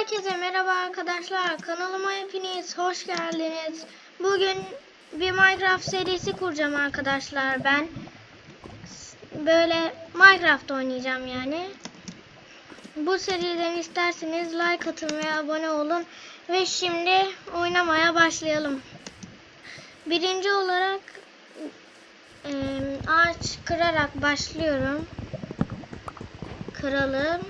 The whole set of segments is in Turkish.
Herkese merhaba arkadaşlar. Kanalıma hepiniz hoş geldiniz. Bugün bir Minecraft serisi kuracağım arkadaşlar ben. Böyle Minecraft oynayacağım yani. Bu seriden isterseniz like atın ve abone olun. Ve şimdi oynamaya başlayalım. Birinci olarak e, ağaç kırarak başlıyorum. Kıralım.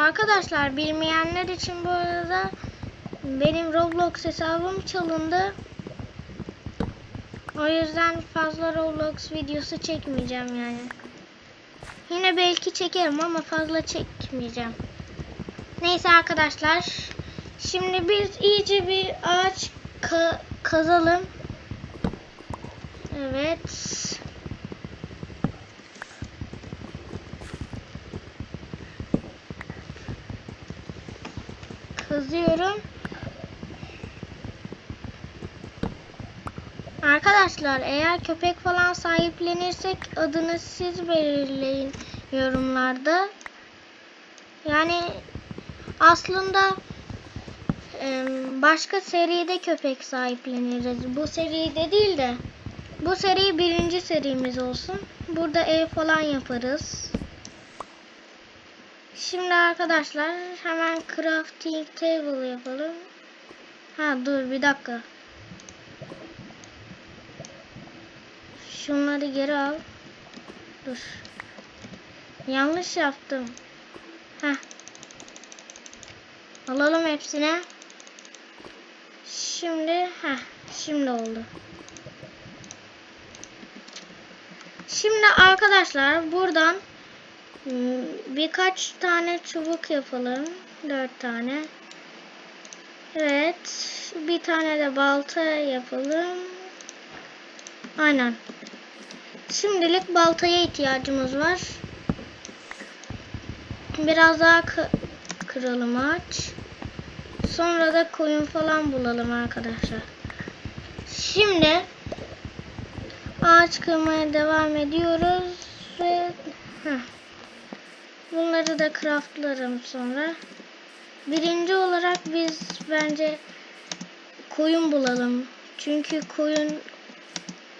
Arkadaşlar bilmeyenler için bu arada benim Roblox hesabım çalındı. O yüzden fazla Roblox videosu çekmeyeceğim yani. Yine belki çekerim ama fazla çekmeyeceğim. Neyse arkadaşlar. Şimdi biz iyice bir ağaç ka- kazalım. Evet. Kazıyorum. Arkadaşlar eğer köpek falan sahiplenirsek adını siz belirleyin yorumlarda. Yani aslında başka seride köpek sahipleniriz. Bu seride değil de bu seri birinci serimiz olsun. Burada ev falan yaparız. Şimdi arkadaşlar hemen crafting table yapalım. Ha dur bir dakika. Şunları geri al. Dur. Yanlış yaptım. Heh. Alalım hepsine. Şimdi heh, şimdi oldu. Şimdi arkadaşlar buradan Birkaç tane çubuk yapalım. Dört tane. Evet. Bir tane de balta yapalım. Aynen. Şimdilik baltaya ihtiyacımız var. Biraz daha kıralım ağaç. Sonra da koyun falan bulalım arkadaşlar. Şimdi ağaç kırmaya devam ediyoruz ve heh. Bunları da craftlarım sonra. Birinci olarak biz bence koyun bulalım. Çünkü koyun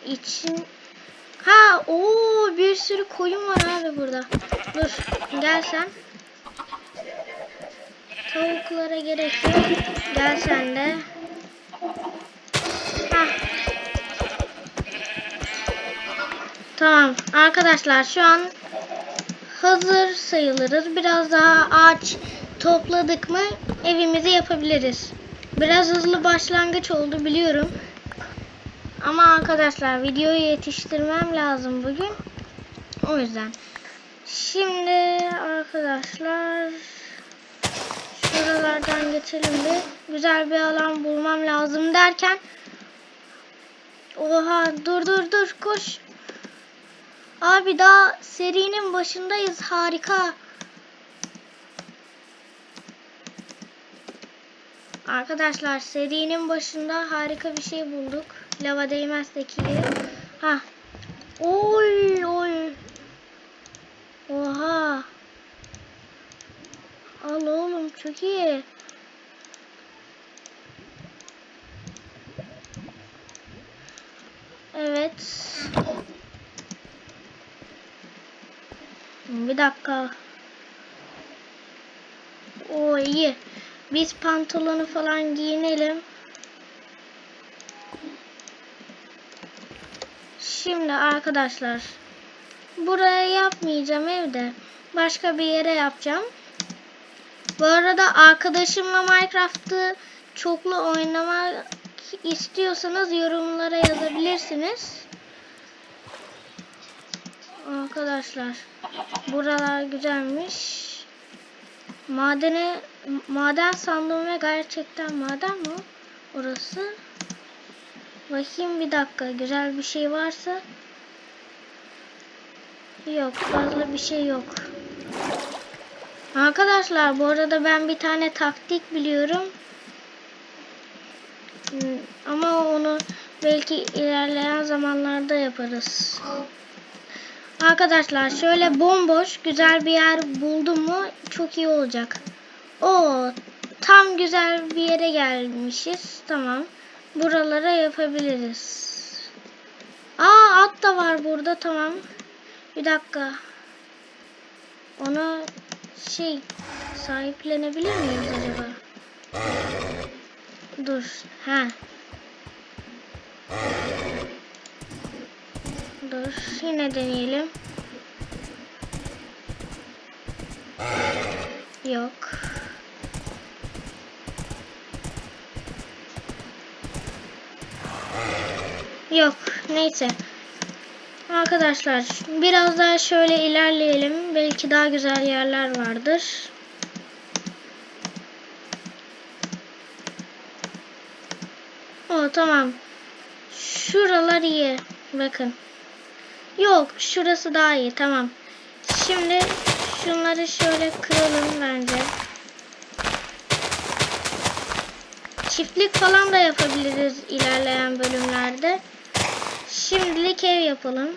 için Ha, o bir sürü koyun var abi burada. Dur, gel sen. Tavuklara gerek yok. Gel sen de. Ha. Tamam arkadaşlar şu an hazır sayılırız. Biraz daha ağaç topladık mı evimizi yapabiliriz. Biraz hızlı başlangıç oldu biliyorum. Ama arkadaşlar videoyu yetiştirmem lazım bugün. O yüzden. Şimdi arkadaşlar şuralardan geçelim bir. Güzel bir alan bulmam lazım derken Oha dur dur dur koş. Abi daha serinin başındayız. Harika. Arkadaşlar serinin başında harika bir şey bulduk. Lava değmezsek iyi. Ha. Oy oy. Oha. Al oğlum çok iyi. Evet. Bir dakika. O iyi. Biz pantolonu falan giyinelim. Şimdi arkadaşlar. Buraya yapmayacağım evde. Başka bir yere yapacağım. Bu arada arkadaşımla Minecraft'ı çoklu oynamak istiyorsanız yorumlara yazabilirsiniz. Arkadaşlar buralar güzelmiş. Madene maden sandım ve gerçekten maden mi orası? Bakayım bir dakika güzel bir şey varsa. Yok fazla bir şey yok. Arkadaşlar bu arada ben bir tane taktik biliyorum. Hmm, ama onu belki ilerleyen zamanlarda yaparız. Arkadaşlar şöyle bomboş güzel bir yer buldum mu çok iyi olacak. O tam güzel bir yere gelmişiz. Tamam. Buralara yapabiliriz. Aa at da var burada tamam. Bir dakika. Onu şey sahiplenebilir miyiz acaba? Dur. Ha. Dur. Yine deneyelim. Yok. Yok. Neyse. Arkadaşlar biraz daha şöyle ilerleyelim. Belki daha güzel yerler vardır. O tamam. Şuralar iyi. Bakın. Yok şurası daha iyi. Tamam. Şimdi şunları şöyle kıralım bence. Çiftlik falan da yapabiliriz ilerleyen bölümlerde. Şimdilik ev yapalım.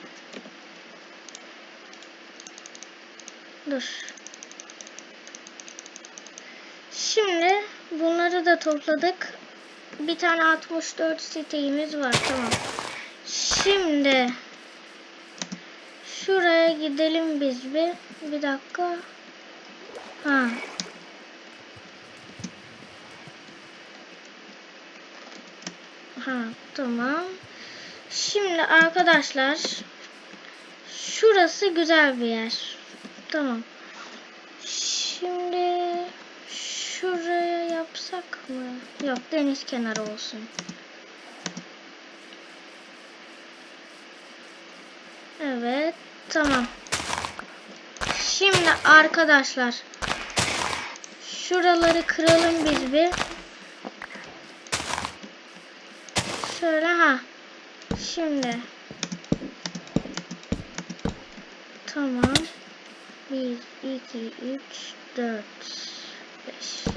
Dur. Şimdi bunları da topladık. Bir tane 64 siteğimiz var. Tamam. Şimdi gidelim biz bir. Bir dakika. Ha. Ha tamam. Şimdi arkadaşlar şurası güzel bir yer. Tamam. Şimdi şuraya yapsak mı? Yok deniz kenarı olsun. Evet tamam. Şimdi arkadaşlar şuraları kıralım biz bir. Şöyle ha. Şimdi. Tamam. 1, 2, 3, 4, 5.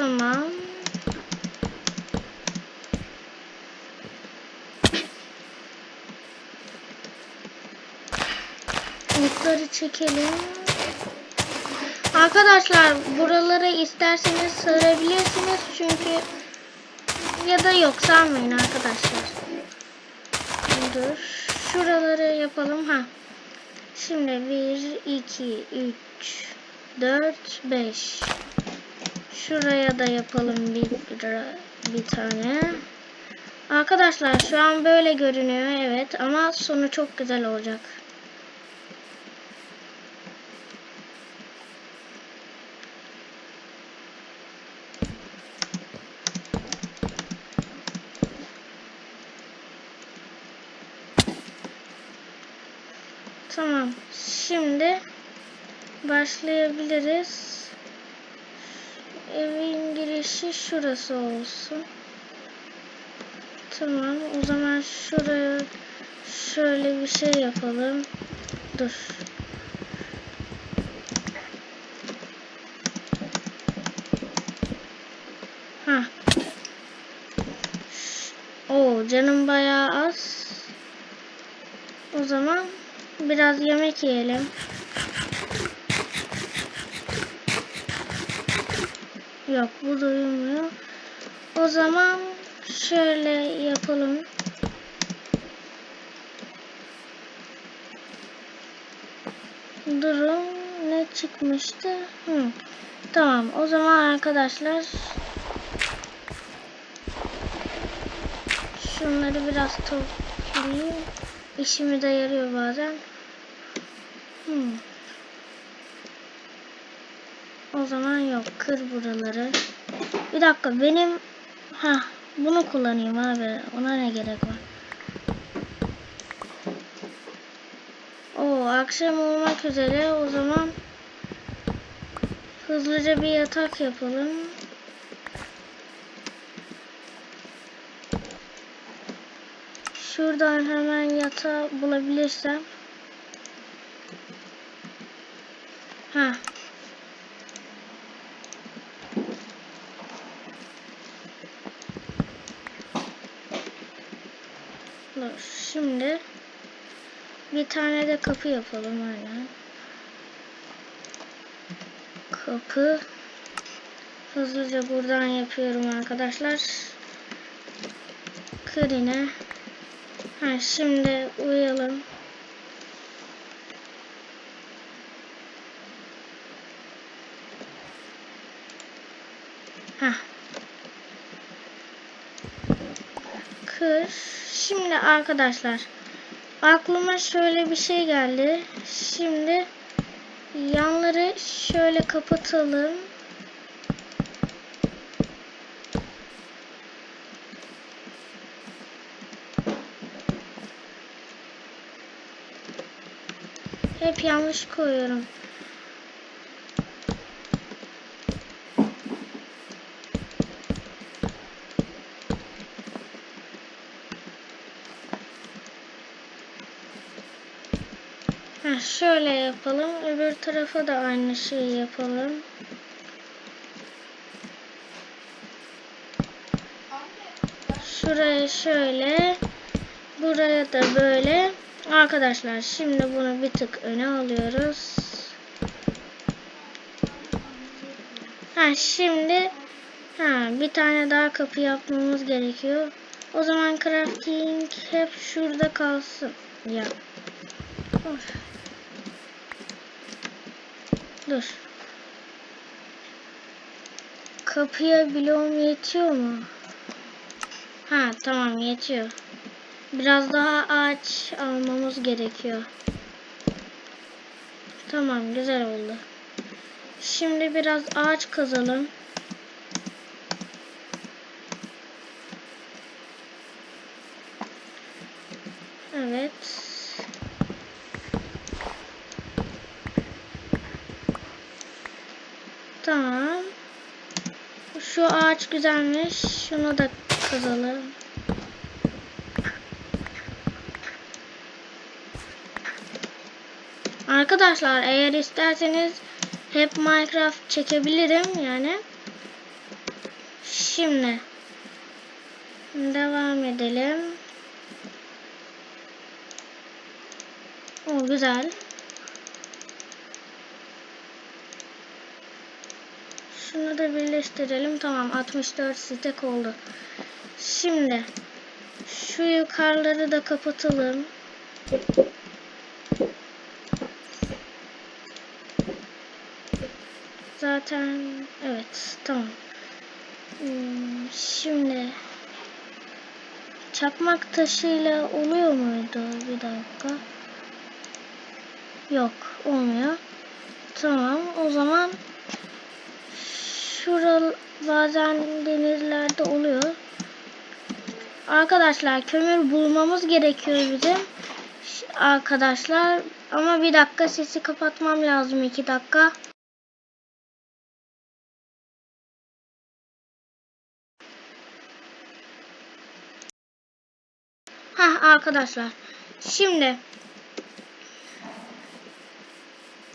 Tamam. Mutları çekelim. Arkadaşlar buralara isterseniz sarabilirsiniz çünkü ya da yok sarmayın arkadaşlar. Dur. Şuraları yapalım ha. Şimdi 1 2 3 4 5 Şuraya da yapalım bir bir tane. Arkadaşlar şu an böyle görünüyor evet ama sonu çok güzel olacak. Tamam. Şimdi başlayabiliriz. Evin girişi şurası olsun. Tamam. O zaman şuraya şöyle bir şey yapalım. Dur. Ha. O canım bayağı az. O zaman biraz yemek yiyelim. Yok bu duyulmuyor. O zaman şöyle yapalım. Durun ne çıkmıştı? Hı. Tamam o zaman arkadaşlar şunları biraz toplayayım. İşimi de yarıyor bazen. Hmm. O zaman yok. Kır buraları. Bir dakika benim ha bunu kullanayım abi. Ona ne gerek var? O akşam olmak üzere o zaman hızlıca bir yatak yapalım. Şuradan hemen yatağı bulabilirsem Ha. Şimdi bir tane de kapı yapalım aynen. Kapı hızlıca buradan yapıyorum arkadaşlar. Kırine. Ha, şimdi uyalım. Ha. Kır. Şimdi arkadaşlar aklıma şöyle bir şey geldi. Şimdi yanları şöyle kapatalım. Hep yanlış koyuyorum. Şöyle yapalım. Öbür tarafa da aynı şeyi yapalım. Şuraya şöyle. Buraya da böyle. Arkadaşlar şimdi bunu bir tık öne alıyoruz. Ha şimdi ha bir tane daha kapı yapmamız gerekiyor. O zaman crafting hep şurada kalsın. Ya. Of. Dur. Kapıya bloğum yetiyor mu? Ha tamam yetiyor. Biraz daha ağaç almamız gerekiyor. Tamam güzel oldu. Şimdi biraz ağaç kazalım. Evet. Tamam. Şu ağaç güzelmiş. Şunu da kazalım. Arkadaşlar eğer isterseniz hep Minecraft çekebilirim yani. Şimdi devam edelim. O güzel. Şunu da birleştirelim. Tamam 64 stek oldu. Şimdi şu yukarıları da kapatalım. Zaten evet tamam. Hmm, Şimdi çakmak taşıyla oluyor muydu? Bir dakika. Yok olmuyor. Tamam o zaman şural bazen denizlerde oluyor. Arkadaşlar kömür bulmamız gerekiyor bizim. Arkadaşlar ama bir dakika sesi kapatmam lazım iki dakika. Heh arkadaşlar. Şimdi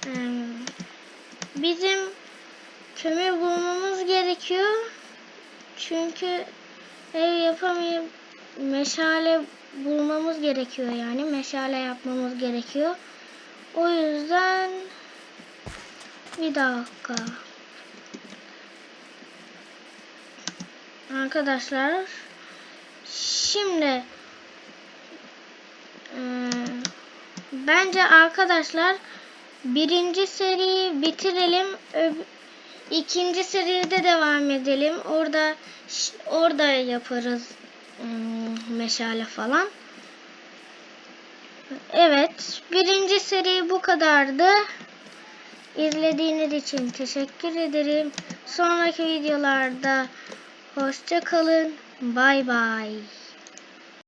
hmm, bizim kömür bulmamız gerekiyor. Çünkü ev yapamayıp meşale bulmamız gerekiyor yani. Meşale yapmamız gerekiyor. O yüzden bir dakika. Arkadaşlar şimdi ee, bence arkadaşlar birinci seriyi bitirelim. Öb- ikinci seride devam edelim. Orada orada yaparız hmm, meşale falan. Evet, birinci seri bu kadardı. İzlediğiniz için teşekkür ederim. Sonraki videolarda hoşça kalın. Bay bay.